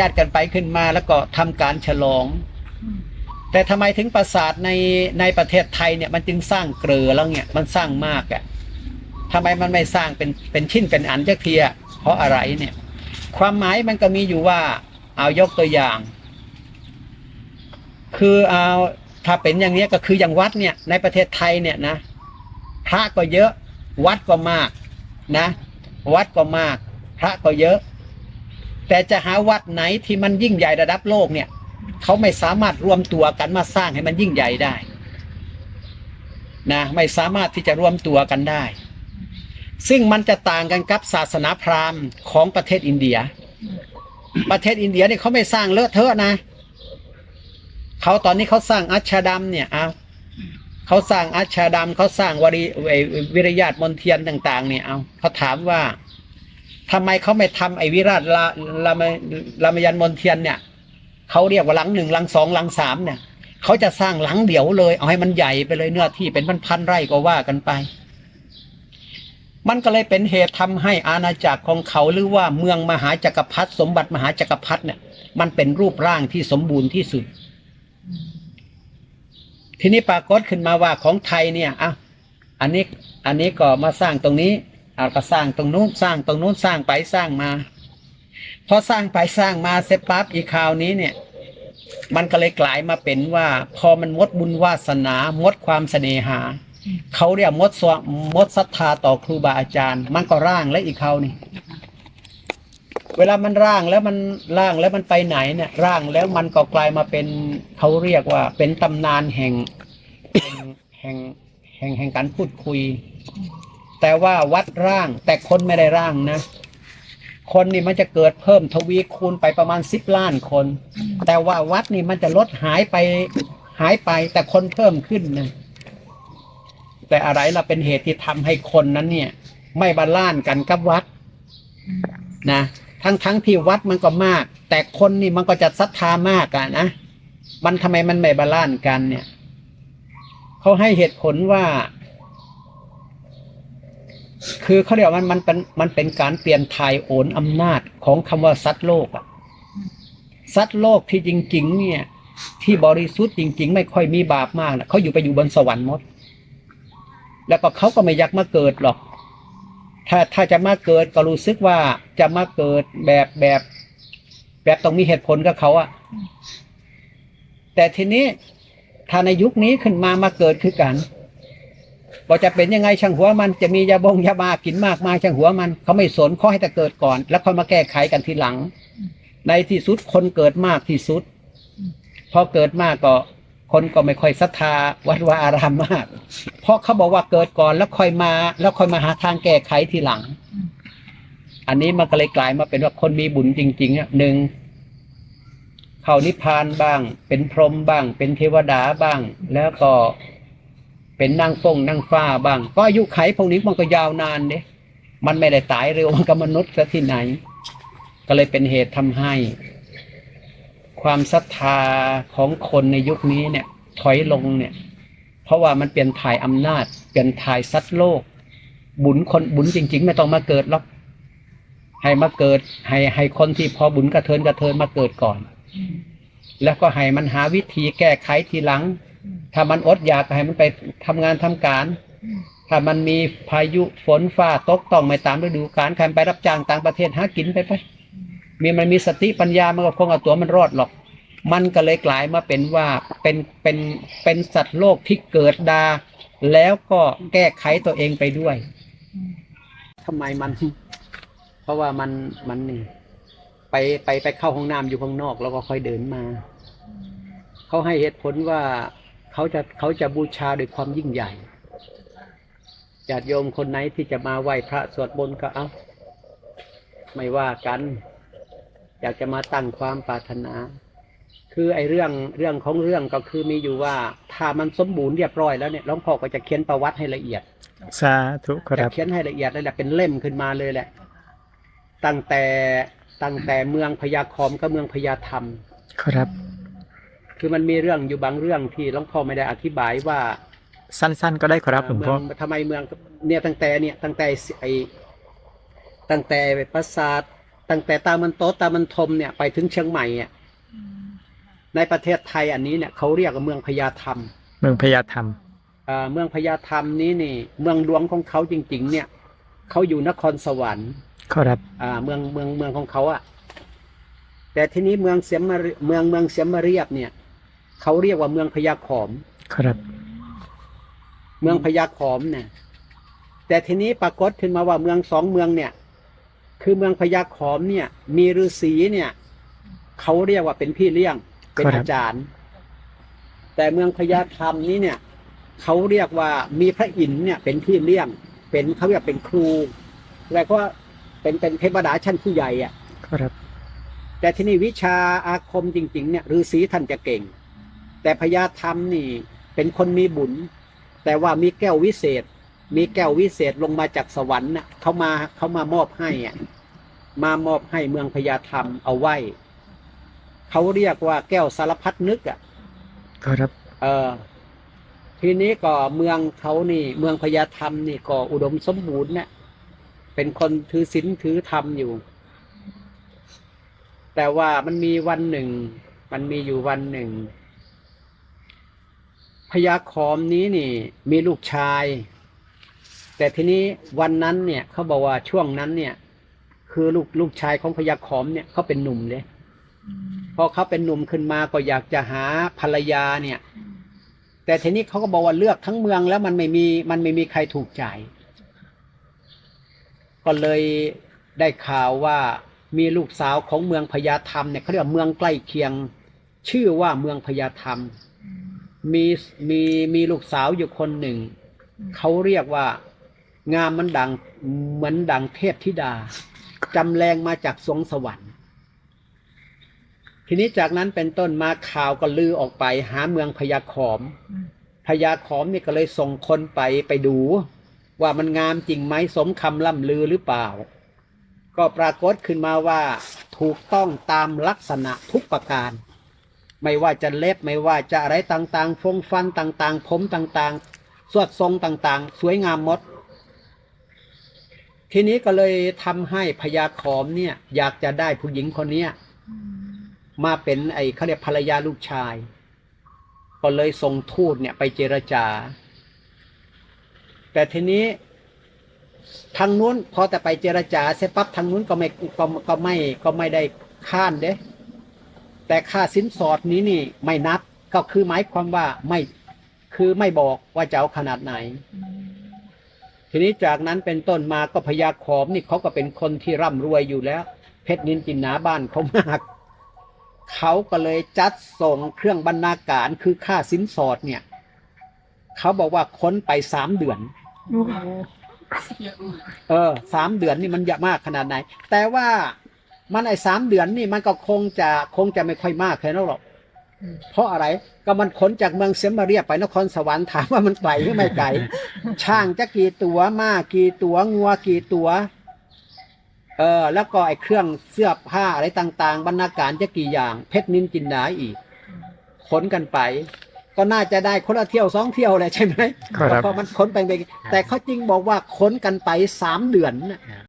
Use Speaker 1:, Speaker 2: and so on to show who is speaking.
Speaker 1: ญาติกันไปขึ้นมาแล้วก็ทำการฉลอง แต่ทำไมถึงปราสาทในในประเทศไทยเนี่ยมันจึงสร้างเกลือแล้วเนี่ยมันสร้างมากอะ่ะทำไมมันไม่สร้างเป็นเป็นชิ้นเป็นอันจักเทียเพราะอะไรเนี่ย ความหมายมันก็มีอยู่ว่า เอายกตัวอย่าง คือเอาถ้าเป็นอย่างเนี้ยก็คืออย่างวัดเนี่ยในประเทศไทยเนี่ยนะพระก็เยอะ วัดก็มากนะ วัดก็มาก พระก็เยอะ แต่จะหาวัดไหนที่มันยิ่งใหญ่ระดับโลกเนี่ยเขาไม่สามารถรวมตัวกันมาสร้างให้มันยิ่งใหญ่ได้นะไม่สามารถที่จะรวมตัวกันได้ ซึ่งมันจะต่างกันกับศาสนาพราหมณ์ของประเทศอินเดีย ประเทศอินเดียเนี่ยเขาไม่สร้างเลอะเทอะนะเขาตอนนี้เขาสร้างอัชชาดัมเนี่ยเอาเขาสร้างอัชชาดัมเขาสร้างวริวิริยาตมนเทียนต่าง ๆ เนี่ยเอาเขาถามว่า ทำไมเขาไม่ทำไอ้วิราชลาลามลามยันมนเทียนเนี่ยเขาเรียกว่าหลังหนึ่งหลังสองหลังสามเนี่ยเขาจะสร้างหลังเดี่ยวเลย เอาให้มันใหญ่ไปเลยเนื้อที่เป็นพันๆไร่ก็ว่ากันไป มันก็เลยเป็นเหตุทำให้อาณาจักรของเขาหรือว่าเมืองมหาจักรพรรดิสมบัติมหาจักรพรรดิเนี่ย มันเป็นรูปร่างที่สมบูรณ์ที่สุด ทีนี้ปรากฏขึ้นมาว่าของไทยเนี่ยอะอันนี้อันนี้ก็มาสร้างตรงนี้ อะก็สร้างตรงนู้นสร้างตรงนู้นสร้างไปสร้างมา พอสร้างไปสร้างมาเสร็จปั๊บอีกคราวนี้เนี่ย มันก็เลยกลายมาเป็นว่า พอมันหมดบุญวาสนาหมดความเสน่หา เขาเรียกหมดสวหมดศรัทธาต่อครูบาอาจารย์ มันก็ร่างแล้วอีกคราวนี้เวลามันร่างแล้วมันร่างแล้วมันไปไหนเนี่ย ร่างแล้วมันก็กลายมาเป็นเขาเรียกว่า เป็นตำนานแห่ง แห่งแห่งแห่งการพูดคุย แต่ว่าวัดร่าง แต่คนไม่ได้ร่างนะ คนนี่มันจะเกิดเพิ่มทวีคูณไปประมาณสิบล้านคน แต่ว่าวัดนี่มันจะลดหายไปหายไปแต่คนเพิ่มขึ้นนะแต่อะไรล่ะเป็นเหตุที่ทำให้คนนั้นเนี่ย ไม่บาลานซ์กันกับวัดนะทั้งทั้งที่วัดมันก็มาก แต่คนนี่มันก็จะศรัทธามากอะนะมันทำไมมันไม่บาลานซ์กันเนี่ยเขาให้เหตุผลว่า คือเขาเรียกมันมันเป็นมันเป็นการเปลี่ยนถ่ายโอนอำนาจของคำว่าสัตว์โลกอะสัตว์โลกที่จริง ๆ เนี่ย ที่บริสุทธิ์จริง ๆ ไม่ค่อยมีบาปมากนะเขาอยู่ไปอยู่บนสวรรค์หมด แล้วก็เขาก็ไม่อยากมาเกิดหรอก ถ้าถ้าจะมาเกิดก็รู้สึกว่าจะมาเกิดแบบแบบ แบบต้องมีเหตุผลกับเขาอะแต่ทีนี้ถ้าในยุคนี้ขึ้นมามาเกิดคือกัน ว่าจะเป็นยังไงช่างหัวมันจะมียาบงยาบากินมากมายช่างหัวมันเขาไม่สนข้อให้แต่เกิดก่อน แล้วค่อยมาแก้ไขกันทีหลัง ในที่สุดคนเกิดมากที่สุด พอเกิดมากก็คนก็ไม่ค่อยศรัทธาวัดวาอารามมาก เพราะเขาบอกว่าเกิดก่อนแล้วค่อยมา แล้วค่อยมาหาทางแก้ไขทีหลัง อันนี้มันก็เลยกลายมาเป็นว่าคนมีบุญจริงๆอะหนึ่งเข้านิพพานบ้าง เป็นพรหมบ้าง เป็นเทวดาบ้าง แล้วก็ เป็นนางฟงนางฟ้าบ้าง ก็อายุไขพวกนี้มันก็ยาวนานเด้มันไม่ได้ตายเร็วมันกับมนุษย์ซะที่ไหน ก็เลยเป็นเหตุทำให้ ความศรัทธาของคนในยุคนี้เนี่ย ถอยลงเนี่ย เพราะว่ามันเปลี่ยนถ่ายอำนาจ เปลี่ยนถ่ายสัตว์โลก บุญคนบุญจริง ๆ ไม่ต้องมาเกิดหรอกให้มาเกิด ให้ให้คนที่พอบุญกระเทินกระเทินมาเกิดก่อน แล้วก็ให้มันหาวิธีแก้ไขทีหลัง ถ้ามันอดอยากให้มันไปทำงานทำการ ถ้ามันมีพายุฝนฟ้าตกต้องไม่ตามฤดูกาลใครไปรับจ้างต่างประเทศหากินไปไปมีมันมีสติปัญญามันก็คงเอาตัวมันรอดหรอก มันก็เลยกลายมาเป็นว่าเป็นเป็นเป็นสัตว์โลกที่เกิดดา แล้วก็แก้ไขตัวเองไปด้วยทำไมมัน เพราะว่ามันมันนี่ไปไปไปเข้าห้องน้ำอยู่ข้างนอกแล้วก็ค่อยเดินมา เขาให้เหตุผลว่า เขาจะเขาจะบูชาด้วยความยิ่งใหญ่ญาติโยมคนไหนที่จะมาไหว้พระสวดมนต์ก็เอาไม่ว่ากัน อยากจะมาตั้งความปรารถนา คือไอ้เรื่องเรื่องของเรื่องก็คือมีอยู่ว่า ถ้ามันสมบูรณ์เรียบร้อยแล้วเนี่ยหลวงพ่อก็จะเขียนประวัติให้ละเอียด
Speaker 2: สาธุค
Speaker 1: จะ
Speaker 2: รับ
Speaker 1: เขียนให้ละเอียดเลยแหละเป็นเล่มขึ้นมาเลยแหละ ตั้งแต่ตั้งแต่เมืองพญาคอมก็เมืองพญาธรรม
Speaker 2: ครับ
Speaker 1: คือมันมีเรื่องอยู่บางเรื่องที่หลวงพ่อไม่ได้อธิบายว่า
Speaker 2: สั้น ๆ ก็ได้ครับหลวง
Speaker 1: เมื
Speaker 2: พ่อ
Speaker 1: องทำไมเมืองเนี่ยตั้งแต่เนี่ยตั้งแต่ไอตั้งแต่ปราสาทตั้งแต่ตามันโตตามันทมเนี่ยไปถึงเชียงใหม่เนี่ยในประเทศไทยอันนี้เนี่ยเขาเรียกว่าเมืองพญาธรรม
Speaker 2: เมืองพญาธรรม
Speaker 1: อ่าเมืองพญาธรรมนี้นี่เมืองหลวงของเขาจริง ๆ เนี่ยเขาอยู่นครสวรรค์
Speaker 2: ครับ
Speaker 1: อ่าเมืองเมืองเมืองของเขาอะแต่ทีนี้เมืองเสียมมาเรีเมืองเมืองเสียมมาเรียบเนี่ย เขาเรียกว่าเมืองพญาขอม
Speaker 2: ครับ
Speaker 1: เมืองพญาขอมเนี่ยแต่ทีนี้ปรากฏขึ้นมาว่าเมืองสองเมืองเนี่ย คือเมืองพญาขอมเนี่ย มีฤาษีเนี่ยเขาเรียกว่าเป็นพี่เลี้ยง เป็นอาจารย์ แต่เมืองพญาธรรมนี้เนี่ยเขาเรียกว่ามีพระอินทร์เนี่ย เป็นพี่เลี้ยง เป็นเขาเรียกเป็นครู แล้วก็เป็นเป็นเทวดาชั้นผู้ใหญ่อะ
Speaker 2: ครับ
Speaker 1: แต่ที่นี่วิชาอาคมจริง ๆ เนี่ยฤาษีท่านจะเก่ง แต่พญาธรรมนี่เป็นคนมีบุญ แต่ว่ามีแก้ววิเศษ มีแก้ววิเศษลงมาจากสวรรค์น่ะเขามาเขามามอบให้อะมามอบให้เมืองพญาธรรมเอาไว้เขาเรียกว่าแก้วสารพัดนึกอะ
Speaker 2: ครับ
Speaker 1: เออทีนี้ก็เมืองเขานี่ เมืองพญาธรรมนี่ก็อุดมสมบูรณ์เนี่ยเป็นคนถือศีลถือธรรมอยู่ แต่ว่ามันมีวันหนึ่ง มันมีอยู่วันหนึ่ง พญาคอมนี้นี่ มีลูกชาย แต่ทีนี้วันนั้นเนี่ยเขาบอกว่าช่วงนั้นเนี่ย คือลูกลูกชายของพญาคอมเนี่ยเขาเป็นหนุ่มเลยพอเขาเป็นหนุ่มขึ้นมาก็อยากจะหาภรรยาเนี่ย แต่ทีนี้เขาก็บอกว่าเลือกทั้งเมืองแล้วมันไม่มีมันไม่มีใครถูกใจ ก็เลยได้ข่าวว่ามีลูกสาวของเมืองพญาธรรมเนี่ยเขาเรียกว่าเมืองใกล้เคียง ชื่อว่าเมืองพญาธรรม มีมีมีลูกสาวอยู่คนหนึ่ง เขาเรียกว่างามมันดังเหมือนดังเทพธิดาจำแรงมาจากสวงสวรรค์ ทีนี้จากนั้นเป็นต้นมาข่าวก็ลือออกไปหาเมืองพญาขอมพญาขอมนี่ก็เลยส่งคนไปไปดู ว่ามันงามจริงไหมสมคำล่ำลือหรือเปล่า ก็ปรากฏขึ้นมาว่าถูกต้องตามลักษณะทุกประการ ไม่ว่าจะเล็บไม่ว่าจะอะไรต่างๆ ฟงฟันต่างๆ ผมต่างๆ สวดทรงต่างๆ สวยงามหมด ทีนี้ก็เลยทำให้พญาขอมเนี่ย อยากจะได้ผู้หญิงคนเนี้ยมาเป็นไอ้เขาเรียกภรรยาลูกชาย ก็เลยส่งทูตเนี่ยไปเจรจา แต่ทีนี้ทางนู้นพอแต่ไปเจรจาเสร็จปั๊บทางนู้นก็ไม่ก็ก็ไม่ก็ไม่ได้ค้านเด้ แต่ค่าสินสอดนี้นี่ไม่นับก็คือหมายความว่าไม่คือไม่บอกว่าจะเอาขนาดไหน ทีนี้จากนั้นเป็นต้นมาก็พญาขอมนี่เขาก็เป็นคนที่ร่ำรวยอยู่แล้ว เพชรนินจินหนาบ้านเขามากเขาก็เลยจัดส่งเครื่องบรรณาการคือค่าสินสอดเนี่ย เขาบอกว่าค้นไปสามเดือนเออสามเดือนนี่มันเยอะมากขนาดไหน แต่ว่า มันไอ้สามเดือนนี่มันก็คงจะคงจะไม่ค่อยมากแค่นั้นหรอก เพราะอะไรก็มันขนจากเมืองเสียมมาเรียบไปนครสวรรค์ถามว่ามันไกลหรือไม่ไกลช่างจะกี่ตัวม้ากี่ตัวงัวกี่ตัวเออแล้วก็ไอ้เครื่องเสื้อผ้าอะไรต่างๆ บรรณาการจะกี่อย่าง เพชรนินจินดาอีกขนกันไป ก็น่าจะได้คนละเที่ยวสองเที่ยวแหละใช่ไหม
Speaker 2: ครับ
Speaker 1: เพราะมันขนไปไปแต่เขาจริงบอกว่าขนกันไปสามเดือนน่ะ